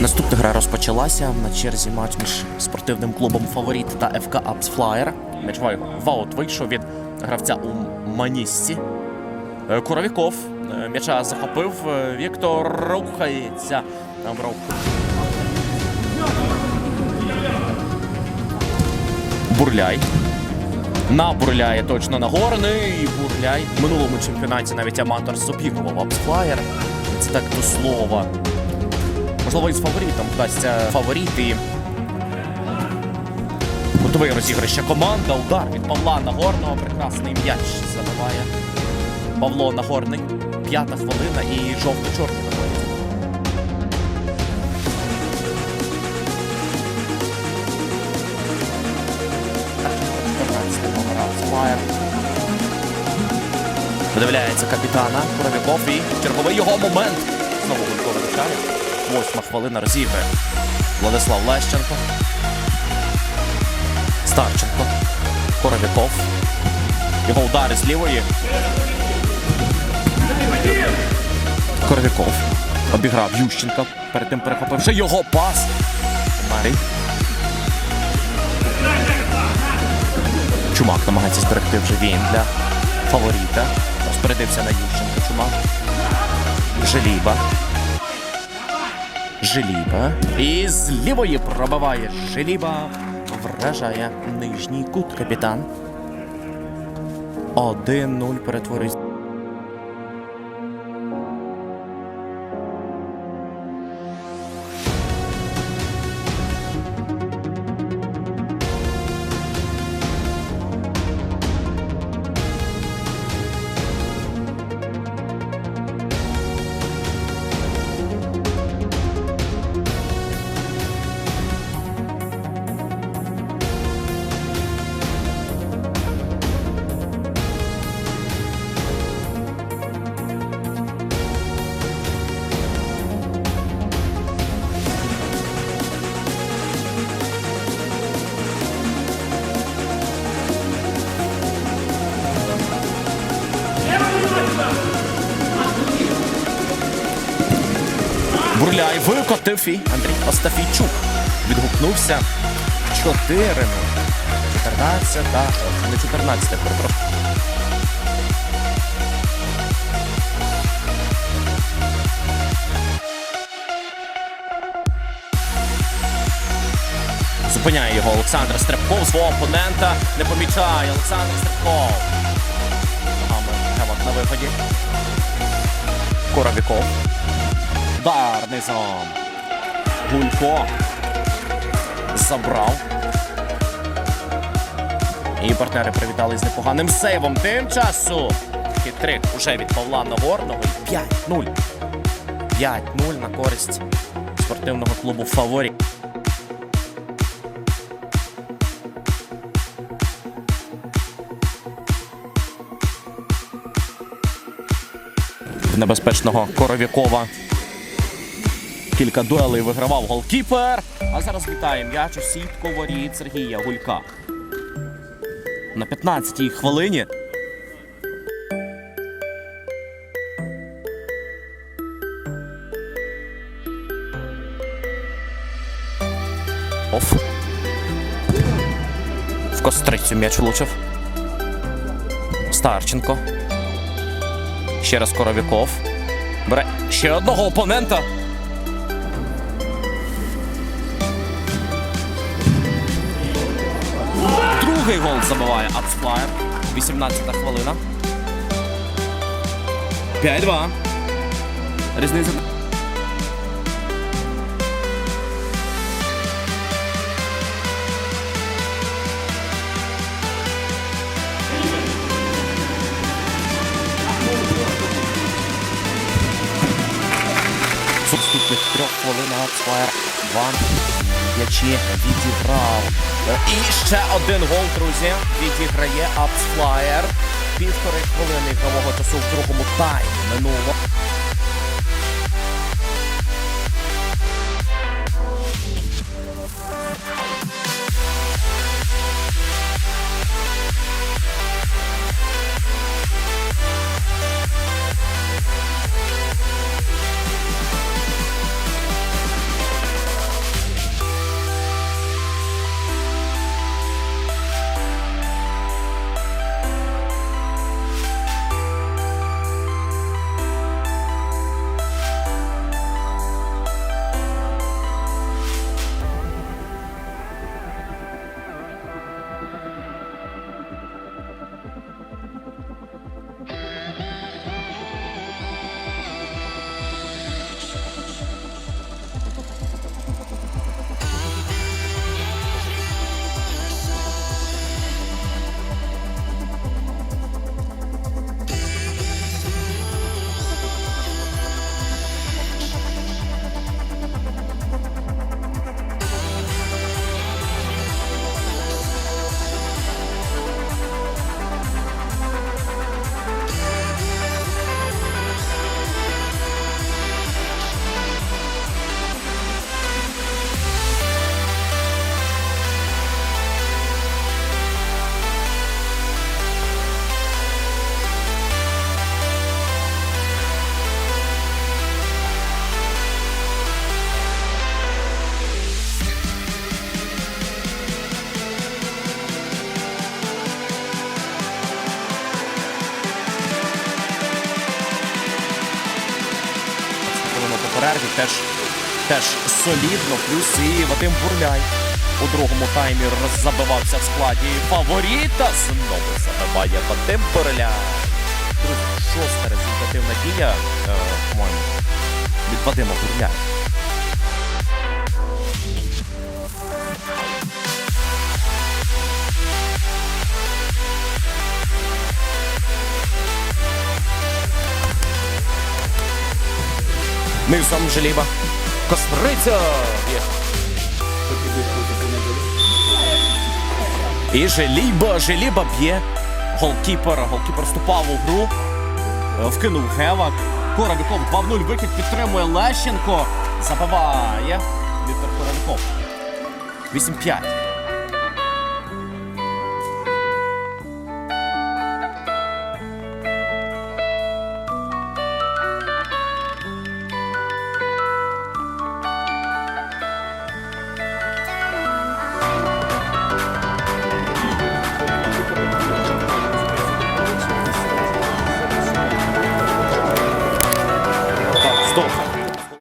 Наступна гра розпочалася на черзі матч між спортивним клубом Фаворіт та ФК Апс Флаєр. М'ячовий ваут вийшов від гравця у Манісці. Е, Куровіков е, м'яча захопив. Е, Віктор рухається. Набрав. Бурляй. Набурляє точно на горний. Бурляй. В минулому чемпіонаті навіть аматор зобігрував Апсфлаєр. Це так до слова. Можливо, із фаворитом вдасться фаворит і готовий розігрища команда. Удар від Павла Нагорного. Прекрасний м'яч забиває. Павло Нагорний. П'ята хвилина і жовто-чорні виходять. Видивляється капітана Куровіков і черговий його момент. Знову Гулько вилучає. Восьма хвилина розіграє. Владислав Лещенко. Старченко. Коровіков. Його удари з лівої. Коровіков. Обіграв Ющенка. Перед тим перехопивши його пас. Марій. Чумак намагається зберегти вже він для фаворита. Розпорядився на Ющенко Чумак. Желіба. Желіба. І з лівої пробиває Желіба. Вражає нижній кут капітан. 1-0 перетворюється. Бурляй викотив і Андрій Остафійчук відгукнувся 4 14 та не 14, перепрошую. Зупиняє його Олександр Стрибков свого опонента. Не помічає Олександр Стрибков. Виході. Коровіков. Удар низом. Гулько. Забрав. І партнери привітали з непоганим сейвом. Тим часу. Хитрик уже від Павла Нагорного. 5-0. 5-0 на користь спортивного клубу Фаворі. Небезпечного Коровікова. Кілька дуелей вигравав голкіпер. А зараз вітає м'яч у сітку воріт Сергія Гулька. На 15-й хвилині. Оф. В кострицю м'яч влучив. Старченко. Ще раз Коровіков. Бере ще одного опонента. Другий гол забиває Ацфлаєр. 18 хвилина. 5-2. Різниця. Наступних трьох хвилинах м'ячі відіграв. І ще один гол, друзі. Відіграє Апсфлаєр. Півтори хвилини ігрового часу в другому таймі минуло. Перерві теж, теж солідно. Плюс і Вадим Бурляй у другому таймі забивався в складі фаворіта. Знову забиває Вадим Бурляй. Друзі, шоста результативна дія, е, по-моєму, від Вадима Бурляя. Низом Желіба. Костриця! І Желіба, Желіба б'є. Голкіпер, голкіпер вступав у гру. Е, Вкинув Гевак. Коровіков 2-0 вихід підтримує Лещенко. Забиває Віктор Коровіков. 8-5.